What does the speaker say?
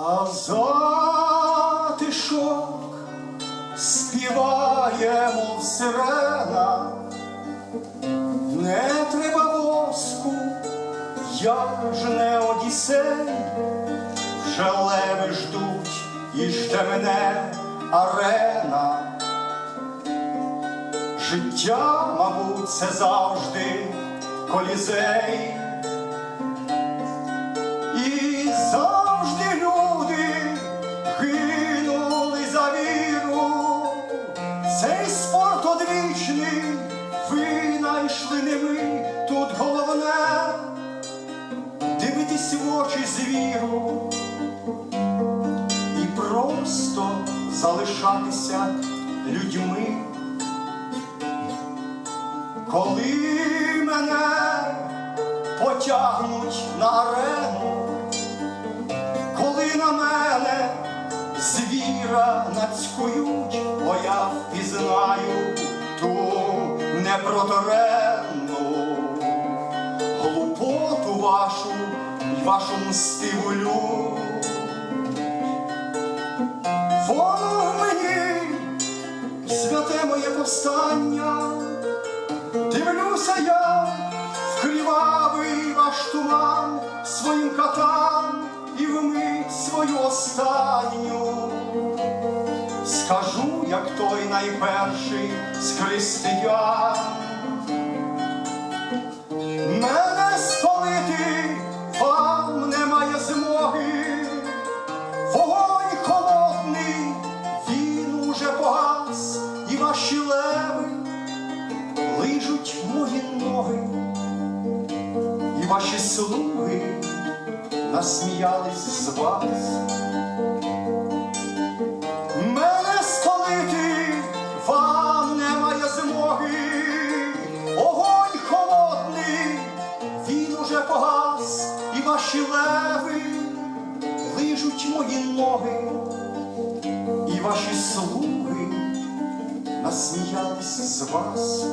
А затишок співає, мов сирена, не треба воску, я ж не Одіссей, вже леви ждуть і жде мене арена. Життя, мабуть, це завжди колізей. Винайшли не ми. Тут головне дивитись в очі звіру і просто залишатися людьми. Коли мене потягнуть на арену, коли на мене звіра нацькують, бо я впізнаю ту непроторенну глупоту вашу й вашу мстиву лють. Воно в мені святе моє повстання. Дивлюся я в кривавий ваш туман своїм катам і вмить свою останню. Скажу, як той найперший з християн. Ваші леви лижуть мої ноги, і ваші слуги насміялись з вас. Мене спалити вам немає змоги, огонь холодний, він уже погас, і ваші леви лижуть мої ноги, і ваші слуги насміялись з вас.